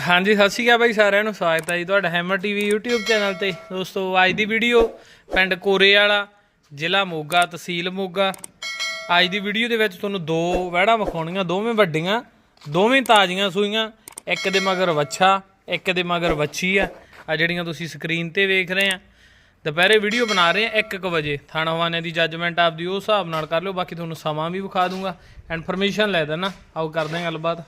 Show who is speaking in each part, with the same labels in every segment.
Speaker 1: ਹਾਂਜੀ, ਸਤਿ ਸ਼੍ਰੀ ਅਕਾਲ ਬਾਈ ਸਾਰਿਆਂ ਨੂੰ, ਸਵਾਗਤ ਹੈ ਜੀ ਤੁਹਾਡਾ ਹੈਮਰ ਟੀਵੀ YouTube ਚੈਨਲ ਤੇ। ਦੋਸਤੋ, ਅੱਜ ਦੀ ਵੀਡੀਓ ਪਿੰਡ ਕੋਰੇ ਵਾਲਾ, ਜ਼ਿਲ੍ਹਾ ਮੋਗਾ, ਤਹਿਸੀਲ ਮੋਗਾ। ਅੱਜ ਦੀ ਵੀਡੀਓ ਦੇ ਵਿੱਚ ਤੁਹਾਨੂੰ ਦੋ ਵਹਿੜਾਂ ਵਿਖਾਉਣੀਆਂ, ਦੋਵੇਂ ਵੱਡੀਆਂ, ਦੋਵੇਂ ਤਾਜ਼ੀਆਂ ਸੂਈਆਂ, ਇੱਕ ਦੇ ਮਗਰ ਵੱਛਾ, ਇੱਕ ਦੇ ਮਗਰ ਵੱਛੀ ਆ। ਆ ਜਿਹੜੀਆਂ ਤੁਸੀਂ ਸਕਰੀਨ ਤੇ ਵੇਖ ਰਹੇ ਆ। ਦੁਪਹਿਰੇ ਵੀਡੀਓ ਬਣਾ ਰਹੇ ਆ 1:00 ਵਜੇ। ਥਾਣਾ ਹਵਾਨੇ ਦੀ ਜੱਜਮੈਂਟ ਆਪਦੀ ਉਸ ਹਿਸਾਬ ਨਾਲ ਕਰ ਲਿਓ, ਬਾਕੀ ਤੁਹਾਨੂੰ ਸਮਾਂ ਵੀ ਵਿਖਾ ਦੂੰਗਾ। ਇਨਫੋਰਮੇਸ਼ਨ ਲੈ ਦੇਣਾ। ਆਓ ਕਰਦੇ ਹਾਂ ਗੱਲਬਾਤ।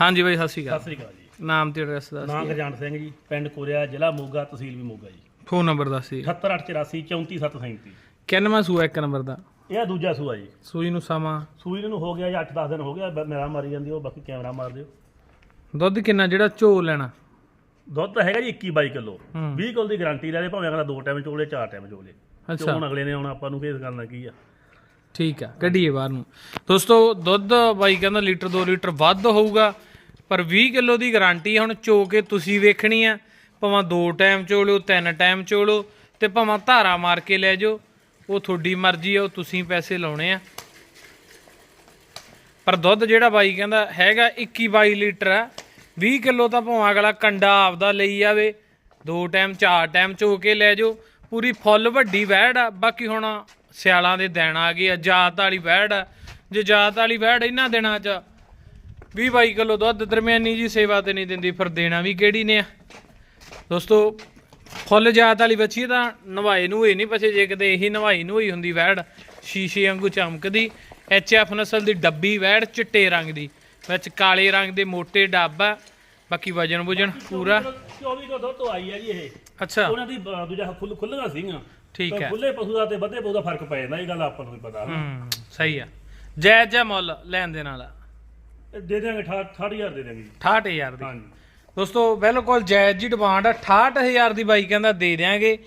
Speaker 1: ਹਾਂਜੀ ਬਾਈ ਸਤਿ ਸ਼੍ਰੀ ਅਕਾਲ।
Speaker 2: ਸਤਿ ਸ੍ਰੀ ਅਕਾਲ ਜੀ।
Speaker 1: ਨਾਮ ਤੇ ਐਡਰੈਸ ਦੱਸ
Speaker 2: ਨਾਂ ਗਰਜੰਟ ਸਿੰਘ ਜੀ ਪਿੰਡ ਕੋਰਿਆ ਜ਼ਿਲ੍ਹਾ ਮੋਗਾ ਤਹਿਸੀਲ ਵੀ ਮੋਗਾ ਜੀ।
Speaker 1: ਫੋਨ ਨੰਬਰ ਦੱਸ ਜੀ
Speaker 2: 78884 34737
Speaker 1: ਕਿੰਨਵਾਂ ਸੂਆ ਇੱਕ ਨੰਬਰ ਦਾ?
Speaker 2: ਇਹ ਆ ਦੂਜਾ ਸੂਆ ਜੀ।
Speaker 1: ਸੂਈ ਨੂੰ ਸਮਾਂ।
Speaker 2: ਸੂਈ ਨੂੰ ਹੋ ਗਿਆ ਜੀ 8-10 ਦਿਨ ਹੋ ਗਿਆ ਬ- ਮੇਰਾ ਮਾਰੀ ਜਾਂਦੀ ਉਹ ਬਾਕੀ ਕੈਮਰਾ ਮਾਰ ਦਿਓ।
Speaker 1: ਦੁੱਧ ਕਿੰਨਾ ਜਿਹੜਾ ਝੋ ਲੈਣਾ?
Speaker 2: ਦੁੱਧ ਤਾਂ ਹੈਗਾ ਜੀ 21-22 ਕਿਲੋ।
Speaker 1: ਹੂੰ।
Speaker 2: 20 ਕਿਲੋ ਦੀ ਗਾਰੰਟੀ ਲੈ ਲੈ ਭਾਵੇਂ ਅਗਲਾ ਦੋ ਟਾਈਮ ਚੋਲੇ ਚਾਰ ਟਾਈਮ ਚੋਲੇ।
Speaker 1: ਅੱਛਾ।
Speaker 2: ਹੁਣ ਅਗਲੇ ਨੇ ਆਉਣਾ ਆਪਾਂ ਨੂੰ ਗੱਲ ਨਾਲ ਕੀ ਆ?
Speaker 1: ਠੀਕ ਆ, ਕੱਢੀਏ ਬਾਹਰ ਨੂੰ। ਦੋਸਤੋ, ਦੁੱਧ ਬਾਈ ਕਹਿੰਦਾ ਲੀਟਰ 2 ਲੀਟਰ ਵੱਧ ਹੋਊਗਾ, ਪਰ 20 ਕਿਲੋ ਦੀ ਗਾਰੰਟੀ ਹੁਣ ਚੋ ਕੇ ਤੁਸੀਂ ਵੇਖਣੀ ਆ। ਭਾਵੇਂ ਦੋ ਟਾਈਮ ਚੋ ਲਿਓ ਤਿੰਨ ਟਾਈਮ ਚੋ ਲਿਓ ਤੇ ਭਾਵੇਂ ਧਾਰਾ ਮਾਰ ਕੇ ਲੈ ਜਾਓ, ਉਹ ਤੁਹਾਡੀ ਮਰਜ਼ੀ ਆ, ਉਹ ਤੁਸੀਂ ਪੈਸੇ ਲਾਉਣੇ ਆ। ਪਰ ਦੁੱਧ ਜਿਹੜਾ ਬਾਈ ਕਹਿੰਦਾ ਹੈਗਾ 21 22 ਲੀਟਰ ਆ 20 ਕਿਲੋ ਤਾਂ ਭਾਵੇਂ ਅਗਲਾ ਕੰਡਾ ਆਪਦਾ ਲਈ ਜਾਵੇ ਦੋ ਟਾਈਮ, ਚਾਰ ਟਾਈਮ ਚੋ ਕੇ ਲੈ ਜਾਓ, ਪੂਰੀ ਫੁੱਲ ਵੱਡੀ ਵਹਿੜ ਆ, ਬਾਕੀ ਹੁਣ ਸਿਆਲਾਂ ਦੇ ਦਿਨ ਆ ਗਏ ਆ ਜਾਤ ਵਾਲੀ ਵਹਿੜ ਜੇ ਜਾਤ ਵਾਲੀ ਵਹਿੜ ਇਹਨਾਂ ਦਿਨਾਂ 'ਚ 20 22 ਕਿਲੋ ਦੁੱਧ ਦਰਮਿਆਨੀ ਜੀ ਸੇਵਾ ਤੇ ਨਹੀਂ ਦਿੰਦੀ ਫਿਰ ਦੇਣਾ ਵੀ ਕਿਹੜੀ ਨੇ ਆ। ਦੋਸਤੋ ਫੁੱਲ ਜਾਤ ਵਾਲੀ ਬੱਚੀ ਤਾਂ ਨਵਾਏ ਨੂੰ ਹੀ ਨਹੀਂ ਪਛੇ ਜੇ ਕਿਤੇ ਇਹੀ ਨਵਾਈ ਨੂੰ ਹੀ ਹੁੰਦੀ ਵਹਿੜ ਸ਼ੀਸ਼ੇ ਵਾਂਗੂ ਚਮਕਦੀ ਐਚ ਐਫ ਨਸਲ ਦੀ ਡੱਬੀ ਵਹਿੜ ਚਿੱਟੇ ਰੰਗ ਦੀ ਵਿੱਚ ਕਾਲੇ ਰੰਗ ਦੇ ਮੋٹے ਡੱਬ ਆ ਬਾਕੀ ਵਜਨ ਵੁਜਨ ਪੂਰਾ।
Speaker 2: 24 ਕਿਲੋ ਦੁੱਧ ਆਈ ਆ ਜੀ ਇਹ।
Speaker 1: ਅੱਛਾ।
Speaker 2: ਉਹਨਾਂ ਦੀ ਦੂਜਾ ਖੁੱਲ ਖੁੱਲ੍ਹੀਆਂ ਸੀਗੀਆਂ
Speaker 1: ਠੀਕ ਹੈ।
Speaker 2: ਖੁੱਲੇ ਪਸ਼ੂ ਦਾ ਤੇ ਵੱਧੇ ਪਸ਼ੂ ਦਾ ਫ਼ਰਕ ਪੈ ਜਾਂਦਾ ਇਹ ਗੱਲ ਆਪਾਂ ਨੂੰ ਵੀ ਪਤਾ
Speaker 1: ਹੂੰ ਸਹੀ ਆ। ਜੈ ਜੈ ਮੁੱਲ ਲੈਣ ਦੇ ਨਾਲ।
Speaker 2: ਦੇ ਦਿਆਂਗੇ 68000 ਦੇ ਦਿਆਂਗੇ ਜੀ।
Speaker 1: 68000 ਦੀ।
Speaker 2: ਹਾਂਜੀ।
Speaker 1: ਦੋਸਤੋ ਬਿਲਕੁਲ ਜਾਇਜ਼ ਜੀ ਡਿਮਾਂਡ ਆ। 68000 ਦੀ ਬਾਈ ਕਹਿੰਦਾ ਦੇ ਦਿਆਂਗੇ।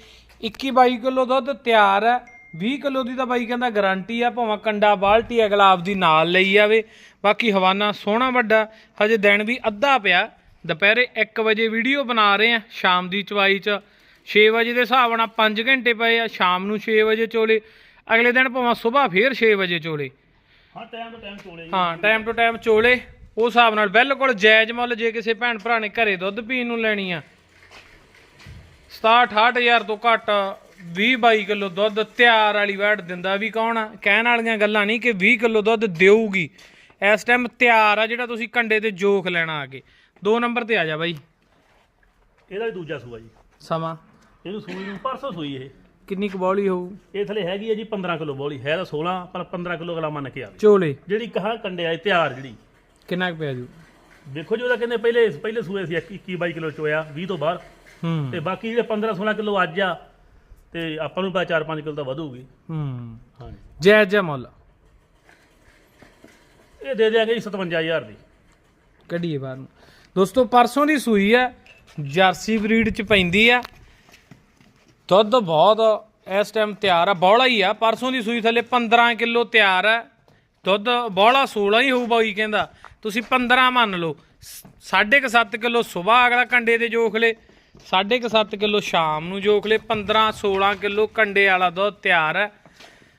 Speaker 1: 21 22 ਕਿਲੋ ਦੁੱਧ ਤਿਆਰ ਹੈ 20 ਕਿਲੋ ਦੀ ਤਾਂ ਬਾਈ ਕਹਿੰਦਾ ਗਾਰੰਟੀ ਆ। ਭਾਵੇਂ ਕੰਡਾ ਬਾਲਟੀ ਅਗਲਾ ਆਪਦੀ ਨਾਲ ਲਈ ਜਾਵੇ। ਬਾਕੀ ਹਵਾਨਾ ਸੋਹਣਾ ਵੱਡਾ। ਹਜੇ ਦਿਨ ਵੀ ਅੱਧਾ ਪਿਆ। ਦੁਪਹਿਰੇ 1 ਵਜੇ ਵੀਡੀਓ ਬਣਾ ਰਹੇ ਆ। ਸ਼ਾਮ ਦੀ ਚਵਾਈ ਚ 6 ਵਜੇ ਦੇ ਹਿਸਾਬ ਨਾਲ 5 ਘੰਟੇ ਪਏ ਆ ਸ਼ਾਮ ਨੂੰ 6 ਵਜੇ ਚੋਲੇ ਅਗਲੇ ਦਿਨ ਭਾਵੇਂ ਸਵੇਰ ਫੇਰ 6 ਵਜੇ ਚੋਲੇ।
Speaker 2: ਹਾਂ ਟਾਈਮ ਤੋਂ ਟਾਈਮ ਚੋਲੇ
Speaker 1: ਹਾਂ ਟਾਈਮ ਟੂ ਟਾਈਮ ਚੋਲੇ ਉਸ ਹਿਸਾਬ ਨਾਲ ਬਿਲਕੁਲ ਜਾਇਜ਼ ਮੁੱਲ ਜੇ ਕਿਸੇ ਭੈਣ ਭਰਾ ਨੇ ਘਰੇ ਦੁੱਧ ਪੀਣ ਨੂੰ ਲੈਣੀ ਆ। 67 ਹਜ਼ਾਰ ਤੋਂ ਘੱਟ 20 22 ਕਿਲੋ ਦੁੱਧ ਤਿਆਰ ਵਾਲੀ ਵੈਟ ਦਿੰਦਾ ਵੀ ਕੌਣ ਆ? ਕਹਿਣ ਵਾਲੀਆਂ ਗੱਲਾਂ ਨਹੀਂ ਕਿ 20 ਕਿਲੋ ਦੁੱਧ ਦੇਊਗੀ। ਇਸ ਟਾਈਮ ਤਿਆਰ ਆ ਜਿਹੜਾ ਤੁਸੀਂ ਕੰਡੇ ਤੇ ਜੋਖ ਲੈਣਾ ਆ ਕੇ। ਦੋ ਨੰਬਰ ਤੇ ਆ ਜਾ ਬਾਈ।
Speaker 2: ਇਹਦਾ ਵੀ ਦੂਜਾ ਸੂਆ ਜੀ।
Speaker 1: ਸਮਾਂ।
Speaker 2: ਇਹਨੂੰ ਸੂਈ ਨੂੰ ਪਰਸੋਂ ਸੂਈ ਇਹ।
Speaker 1: ਕਿੰਨੀ ਕੁ ਬੌਲੀ ਹੋਊ?
Speaker 2: ਇਹ ਥਲੇ ਹੈਗੀ ਹੈ ਜੀ 15 ਕਿਲੋ ਬੋਲੀ ਹੈ ਤਾਂ 16 ਪਰ 15 ਕਿਲੋ ਅਗਲਾ ਮੰਨ ਕੇ ਆਵੇ
Speaker 1: ਚੋਲੇ।
Speaker 2: ਜਿਹੜੀ ਕਹਾ ਕੰਡੇ ਆਏ ਤਿਆਰ ਜਿਹੜੀ।
Speaker 1: ਕਿੰਨਾ ਕੁ ਪਿਆ ਜੂ?
Speaker 2: ਦੇਖੋ ਜੀ ਉਹਦਾ ਕਹਿੰਦੇ ਪਹਿਲੇ ਪਹਿਲੇ ਸੂਏ ਸੀ 21 22 ਕਿਲੋ ਚੋਇਆ 20 ਤੋਂ ਬਾਅਦ
Speaker 1: ਹੂੰ।
Speaker 2: ਤੇ ਬਾਕੀ ਜਿਹੜੇ 15 16 ਕਿਲੋ ਅੱਜ ਆ ਤੇ ਆਪਾਂ ਨੂੰ ਪਤਾ 4 5 ਕਿਲੋ ਤਾਂ ਵਧੂਗੀ।
Speaker 1: ਹੂੰ।
Speaker 2: ਹਾਂਜੀ।
Speaker 1: ਜਾਇਜ਼ ਜਿਹਾ ਮੁੱਲ?
Speaker 2: ਇਹ ਦੇ ਦਿਆਂਗੇ ਜੀ 57000 ਦੀ।
Speaker 1: ਕੱਢੀਏ ਬਾਹਰ ਨੂੰ। ਦੋਸਤੋ ਪਰਸੋਂ ਦੀ ਸੂਈ ਆ ਜਰਸੀ ਬਰੀਡ ਚ ਪੈਂਦੀ ਆ। ਦੁੱਧ ਬਹੁਤ ਇਸ ਟਾਈਮ ਤਿਆਰ ਆ, ਬੌਲਾ ਹੀ ਆ, ਪਰਸੋਂ ਦੀ ਸੂਈ ਥੱਲੇ 15 ਕਿਲੋ ਤਿਆਰ ਆ। ਦੁੱਧ ਬੌਲਾ 16 ਹੀ ਹੋਊ ਬਾਈ ਕਹਿੰਦਾ। ਤੁਸੀਂ 15 ਮੰਨ ਲਓ 7.5 ਕਿਲੋ ਸਵੇਰ ਅਗਲਾ ਕੰਡੇ ਦੇ ਜੋਖ ਲੇ 7.5 ਕਿਲੋ ਸ਼ਾਮ ਨੂੰ ਜੋਖ ਲੇ 15 16 ਕਿਲੋ ਕੰਡੇ ਵਾਲਾ ਦੁੱਧ ਤਿਆਰ ਹੈ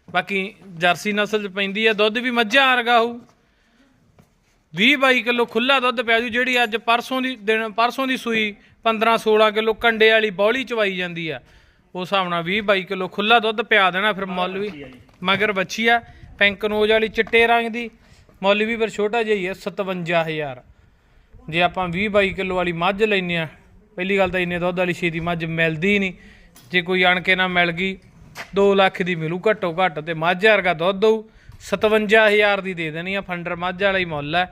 Speaker 1: ਬਾਕੀ ਜਰਸੀ ਨਸਲ ਚ ਪੈਂਦੀ ਆ, ਦੁੱਧ ਵੀ ਮੱਝਾਂ ਵਰਗਾ ਹੋਊ। 20 22 ਕਿਲੋ ਖੁੱਲਾ ਦੁੱਧ ਪਿਆ ਜੂ, ਜਿਹੜੀ ਅੱਜ ਪਰਸੋਂ ਦੀ ਦਿਨ, ਪਰਸੋਂ ਦੀ ਸੂਈ 15 16 ਕਿਲੋ ਕੰਡੇ ਵਾਲੀ ਬੌਲੀ ਚਵਾਈ ਜਾਂਦੀ ਆ। ਉਸ ਹਿਸਾਬ ਨਾਲ 20 22 ਕਿਲੋ ਖੁੱਲਾ ਦੁੱਧ ਪਿਆ ਦੇਣਾ ਫਿਰ ਮੁੱਲ ਵੀ। ਮਗਰ ਬੱਚੀ ਆ ਪੈਂਕਨੋਜ਼ ਵਾਲੀ ਚਿੱਟੇ ਰੰਗ ਦੀ, ਮੁੱਲ ਵੀ ਫਿਰ ਛੋਟਾ ਜਿਹਾ ਹੀ ਆ 57000 ਜੇ ਆਪਾਂ 20 22 ਕਿਲੋ ਵਾਲੀ ਮੱਝ ਲੈਨੇ ਆ ਪਹਿਲੀ ਗੱਲ ਤਾਂ ਇੰਨੇ ਦੁੱਧ ਵਾਲੀ ਛੇਤੀ ਮੱਝ ਮਿਲਦੀ ਨਹੀਂ। ਜੇ ਕੋਈ ਅਣ ਕੇ ਨਾ ਮਿਲ ਗਈ 2 ਲੱਖ ਦੀ ਮਿਲੂ ਘੱਟੋ ਘੱਟ ਤੇ ਮੱਝ ਵਰਗਾ ਦੁੱਧ ਦਊ 57000 ਦੀ ਦੇ ਦੇਣੀ ਆ, ਫੰਡਰ ਮੱਝ ਵਾਲਾ ਹੀ ਮੁੱਲ ਹੈ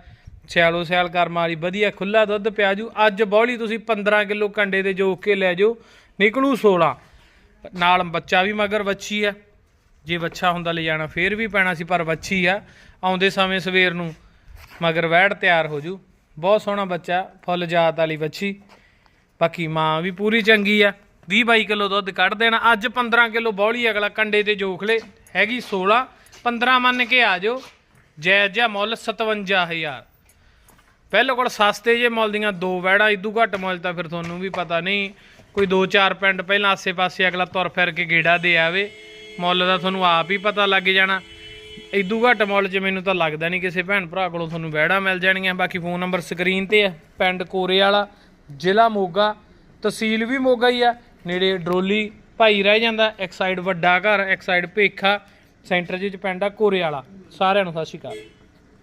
Speaker 1: ਸਿਆਲੋ ਸਿਆਲ ਕਰਮ ਵਾਲੀ ਵਧੀਆ ਖੁੱਲਾ ਦੁੱਧ ਪਿਆ ਜੂ। ਅੱਜ ਬੌਲੀ ਤੁਸੀਂ 15 ਕਿਲੋ ਕੰਡੇ ਦੇ ਜੋਕ ਕੇ ਲੈ ਜਾਓ, ਨਿਕਲੂ 16 ਨਾਲ ਬੱਚਾ ਵੀ ਮਗਰ ਵੱਛੀ ਆ। ਜੇ ਵੱਛਾ ਹੁੰਦਾ ਲੈ ਜਾਣਾ, ਫੇਰ ਵੀ ਪੈਣਾ ਸੀ, ਪਰ ਵੱਛੀ ਆ। ਆਉਂਦੇ ਸਮੇਂ ਸਵੇਰ ਨੂੰ ਮਗਰ ਵੈੜ ਤਿਆਰ ਹੋ ਜੂ। ਬਹੁਤ ਸੋਹਣਾ ਬੱਚਾ, ਫੁੱਲ ਜਾਤ ਵਾਲੀ ਵੱਛੀ। ਬਾਕੀ ਮਾਂ ਵੀ ਪੂਰੀ ਚੰਗੀ ਆ। 20 22 ਕਿਲੋ ਦੁੱਧ ਕੱਢ ਦੇਣਾ। ਅੱਜ 15 ਕਿਲੋ ਬੌਲੀ, ਅਗਲਾ ਕੰਡੇ ਤੇ ਜੋਖ ਲੇ ਹੈਗੀ 16 15 ਮੰਨ ਕੇ ਆ ਜਾਓ। ਜਾਇਜ਼ ਜਿਹਾ ਮੁੱਲ 57000 ਕੋਲ ਸਸਤੇ ਜੇ ਮੁੱਲ ਦੀਆਂ ਦੋ ਵੈੜਾਂ ਇਦੂ ਘੱਟ ਮੁੱਲ ਤਾਂ ਫਿਰ ਤੁਹਾਨੂੰ ਵੀ ਪਤਾ ਨਹੀਂ। ਕੋਈ 2-4 ਪਿੰਡ ਪਹਿਲਾਂ ਆਸੇ-ਪਾਸੇ ਅਗਲਾ ਤੁਰ ਫਿਰ ਕੇ ਗੇੜਾ ਦੇ ਆਵੇ। ਮੁੱਲ ਦਾ ਤੁਹਾਨੂੰ ਆਪ ਹੀ ਪਤਾ ਲੱਗ ਜਾਣਾ। ਇਦੂ ਘੱਟ ਮੁੱਲ 'ਚ ਮੈਨੂੰ ਤਾਂ ਲੱਗਦਾ ਨਹੀਂ ਕਿਸੇ ਭੈਣ ਭਰਾ ਕੋਲੋਂ ਤੁਹਾਨੂੰ ਵਹਿੜਾ ਮਿਲ ਜਾਣਗੀਆਂ ਬਾਕੀ ਫੋਨ ਨੰਬਰ ਸਕਰੀਨ ਤੇ ਆ, ਪਿੰਡ ਕੋਰੇ ਵਾਲਾ, ਜ਼ਿਲ੍ਹਾ ਮੋਗਾ, ਤਹਿਸੀਲ ਵੀ ਮੋਗਾ ਹੀ ਆ। ਨੇੜੇ ਡਰੋਲੀ ਭਾਈ ਰਹਿ ਜਾਂਦਾ, ਇੱਕ ਸਾਈਡ ਵੱਡਾ ਘਰ, ਇੱਕ ਸਾਈਡ ਭੇਖਾ, ਸੈਂਟਰ 'ਚ ਪਿੰਡ ਆ ਕੋਰੇ ਵਾਲਾ। ਸਾਰਿਆਂ ਨੂੰ ਸਤਿ ਸ਼੍ਰੀ ਅਕਾਲ।